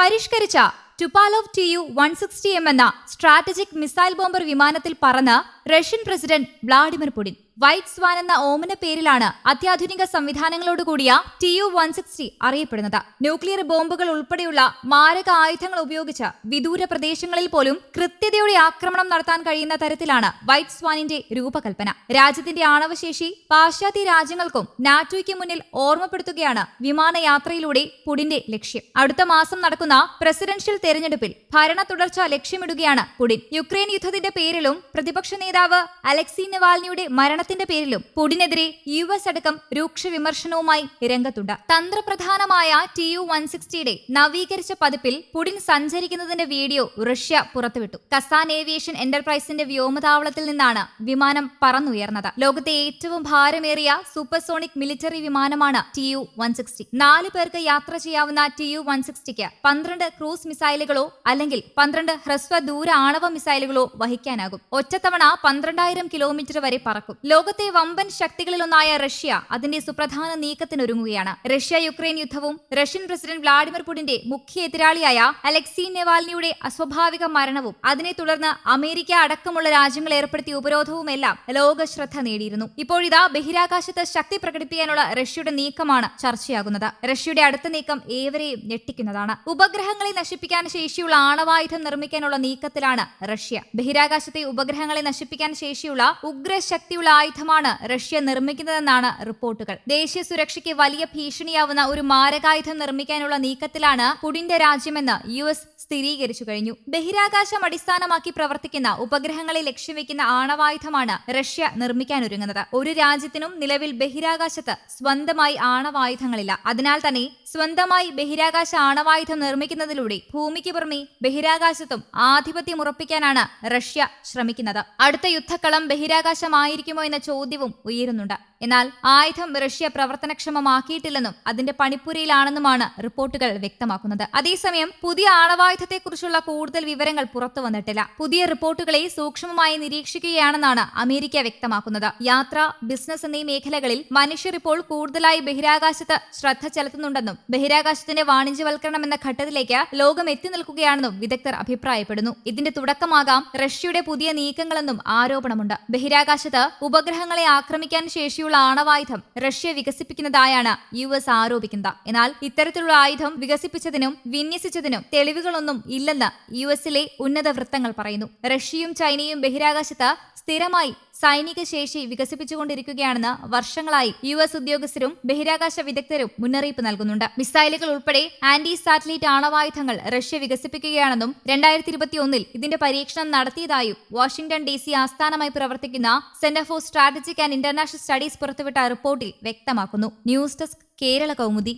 പരിഷ്കരിച്ച Tupolev T U one sixty M എന്ന strategic missile bomber വിമാനത്തിൽ പറന്ന് Russian president Vladimir Putin. White swan എന്ന ഓമന പേരിലാണ് അത്യാധുനിക സംവിധാനങ്ങളോട് കൂടിയ ടി യു വൺ സിക്സ്റ്റി അറിയപ്പെടുന്നത്. ന്യൂക്ലിയർ ബോംബുകൾ ഉൾപ്പെടെയുള്ള മാരക ആയുധങ്ങൾ ഉപയോഗിച്ച് വിദൂര പ്രദേശങ്ങളിൽ പോലും കൃത്യതയോടെ ആക്രമണം നടത്താൻ കഴിയുന്ന തരത്തിലാണ് വൈറ്റ് സ്വാനിന്റെ രൂപകൽപ്പന. രാജ്യത്തിന്റെ ആണവശേഷി പാശ്ചാത്യ രാജ്യങ്ങൾക്കും നാറ്റോയ്ക്ക് മുന്നിൽ ഓർമ്മപ്പെടുത്തുകയാണ് വിമാനയാത്രയിലൂടെ പുടിന്റെ ലക്ഷ്യം. അടുത്ത മാസം നടക്കുന്ന പ്രസിഡൻഷ്യൽ തെരഞ്ഞെടുപ്പിൽ ഭരണ തുടർച്ച ലക്ഷ്യമിടുകയാണ് പുടിൻ. യുക്രൈൻ യുദ്ധത്തിന്റെ പേരിലും പ്രതിപക്ഷ നേതാവ് അലക്സി നവാൽനിയുടെ മരണത്തിന്റെ പേരിലും പുടിനെതിരെ യു എസ് അടക്കം രൂക്ഷ വിമർശനവുമായി രംഗത്തുണ്ട്. തന്ത്രപ്രധാനമായ ടി യു വൺ സിക്സ്റ്റിയുടെ നവീകരിച്ച പതിപ്പിൽ പുടിൻ സഞ്ചരിക്കുന്നതിന്റെ വീഡിയോ റഷ്യ പുറത്തുവിട്ടു. കസാൻ ഏവിയേഷൻ എന്റർപ്രൈസിന്റെ വ്യോമതാവളത്തിൽ നിന്നാണ് വിമാനം പറന്നുയർന്നത്. ലോകത്തെ ഏറ്റവും ഭാരമേറിയ സൂപ്പർസോണിക് മിലിറ്ററി വിമാനമാണ് ടി യു വൺ സിക്സ്റ്റി. നാല് പേർക്ക് യാത്ര ചെയ്യാവുന്ന ടി യു വൺ സിക്സ്റ്റിക്ക് പന്ത്രണ്ട് ക്രൂസ് മിസൈലുകളോ അല്ലെങ്കിൽ പന്ത്രണ്ട് ഹ്രസ്വ ദൂര ആണവ മിസൈലുകളോ വഹിക്കാനാകും. ഒറ്റത്തവണ പന്ത്രണ്ടായിരം കിലോമീറ്റർ വരെ പറക്കും. ലോകത്തെ വമ്പൻ ശക്തികളിലൊന്നായ റഷ്യ അതിന്റെ സുപ്രധാന നീക്കത്തിനൊരുങ്ങുകയാണ്. റഷ്യ യുക്രൈൻ യുദ്ധവും റഷ്യൻ പ്രസിഡന്റ് വ്ളാഡിമിർ പുടിന്റെ മുഖ്യ എതിരാളിയായ അലക്സി നെവാൽനിയുടെ അസ്വാഭാവിക മരണവും അതിനെ തുടർന്ന് അമേരിക്ക അടക്കമുള്ള രാജ്യങ്ങൾ ഏർപ്പെടുത്തിയ ഉപരോധവുമെല്ലാം ലോക ശ്രദ്ധ നേടിയിരുന്നു. ഇപ്പോഴിതാ ബഹിരാകാശത്ത് ശക്തി പ്രകടിപ്പിക്കാനുള്ള റഷ്യയുടെ നീക്കമാണ് ചർച്ചയാകുന്നത്. റഷ്യയുടെ അടുത്ത നീക്കം ഏവരെയും ഞെട്ടിക്കുന്നതാണ്. ഉപഗ്രഹങ്ങളെ നശിപ്പിക്കാൻ ശേഷിയുള്ള ആണവായുധം നിർമ്മിക്കാനുള്ള നീക്കത്തിലാണ് റഷ്യ. ബഹിരാകാശത്തെ ഉപഗ്രഹങ്ങളെ നശിപ്പിക്കാൻ ശേഷിയുള്ള ഉഗ്രശക്തിയുള്ള ആയുധമാണ് റഷ്യ നിർമ്മിക്കുന്നതെന്നാണ് റിപ്പോർട്ടുകൾ. ദേശീയ സുരക്ഷയ്ക്ക് വലിയ ഭീഷണിയാവുന്ന ഒരു മാരകായുധം നിർമ്മിക്കാനുള്ള നീക്കത്തിലാണ് പുടിന്റെ രാജ്യമെന്ന് യു എസ് സ്ഥിരീകരിച്ചു കഴിഞ്ഞു. ബഹിരാകാശം അടിസ്ഥാനമാക്കി പ്രവർത്തിക്കുന്ന ഉപഗ്രഹങ്ങളെ ലക്ഷ്യം വെക്കുന്ന ആണവായുധമാണ് റഷ്യ നിർമ്മിക്കാനൊരുങ്ങുന്നത്. ഒരു രാജ്യത്തിനും നിലവിൽ ബഹിരാകാശത്ത് സ്വന്തമായി ആണവായുധങ്ങളില്ല. അതിനാൽ തന്നെ സ്വന്തമായി ബഹിരാകാശ ആണവായുധം നിർമ്മിക്കുന്നതിലൂടെ ഭൂമിക്ക് പുറമെ ബഹിരാകാശത്തും ആധിപത്യം ഉറപ്പിക്കാനാണ് റഷ്യ ശ്രമിക്കുന്നത്. അടുത്ത യുദ്ധക്കളം ബഹിരാകാശമായിരിക്കുമോ എന്ന ചോദ്യവും ഉയരുന്നുണ്ട്. എന്നാൽ ആയുധം റഷ്യ പ്രവർത്തനക്ഷമമാക്കിയിട്ടില്ലെന്നും അതിന്റെ പണിപ്പുരയിലാണെന്നുമാണ് റിപ്പോർട്ടുകൾ വ്യക്തമാക്കുന്നത്. അതേസമയം പുതിയ ആണവായുധത്തെക്കുറിച്ചുള്ള കൂടുതൽ വിവരങ്ങൾ പുറത്തു വന്നിട്ടില്ല. പുതിയ റിപ്പോർട്ടുകളെ സൂക്ഷ്മമായി നിരീക്ഷിക്കുകയാണെന്നാണ് അമേരിക്ക വ്യക്തമാക്കുന്നത്. യാത്ര ബിസിനസ് എന്നീ മേഖലകളിൽ മനുഷ്യർ ഇപ്പോൾ കൂടുതലായി ബഹിരാകാശത്ത് ശ്രദ്ധ ചെലുത്തുന്നുണ്ടെന്നും ബഹിരാകാശത്തിന്റെ വാണിജ്യവൽക്കരണം എന്ന ഘട്ടത്തിലേക്ക് ലോകം എത്തി നിൽക്കുകയാണെന്നും വിദഗ്ധർ അഭിപ്രായപ്പെടുന്നു. ഇതിന്റെ തുടക്കമാകാം റഷ്യയുടെ പുതിയ നീക്കങ്ങളെന്നും ആരോപണമുണ്ട്. ബഹിരാകാശത്ത് ഉപഗ്രഹങ്ങളെ ആക്രമിക്കാൻ ശേഷിയുള്ള ആണവായുധം റഷ്യ വികസിപ്പിക്കുന്നതായാണ് യു എസ് ആരോപിക്കുന്നത്. എന്നാൽ ഇത്തരത്തിലുള്ള ആയുധം വികസിപ്പിച്ചതിനും വിന്യസിച്ചതിനും തെളിവുകളൊന്നും ഇല്ലെന്ന് യു എസിലെ ഉന്നത വൃത്തങ്ങൾ പറയുന്നു. റഷ്യയും ചൈനയും ബഹിരാകാശത്ത് സ്ഥിരമായി സൈനിക ശേഷി വികസിപ്പിച്ചുകൊണ്ടിരിക്കുകയാണെന്ന് വർഷങ്ങളായി യു എസ് ഉദ്യോഗസ്ഥരും ബഹിരാകാശ വിദഗ്ധരും മുന്നറിയിപ്പ് നൽകുന്നുണ്ട്. മിസൈലുകൾ ഉൾപ്പെടെ ആന്റി സാറ്റലൈറ്റ് ആണവായുധങ്ങൾ റഷ്യ വികസിപ്പിക്കുകയാണെന്നും രണ്ടായിരത്തി ഇരുപത്തിയൊന്നിൽ ഇതിന്റെ പരീക്ഷണം നടത്തിയതായും വാഷിംഗ്ടൺ ഡി സി ആസ്ഥാനമായി പ്രവർത്തിക്കുന്ന centre for strategic and international studies പുറത്തുവിട്ട റിപ്പോർട്ടിൽ വ്യക്തമാക്കുന്നു. News desk Kerala Kaumudi.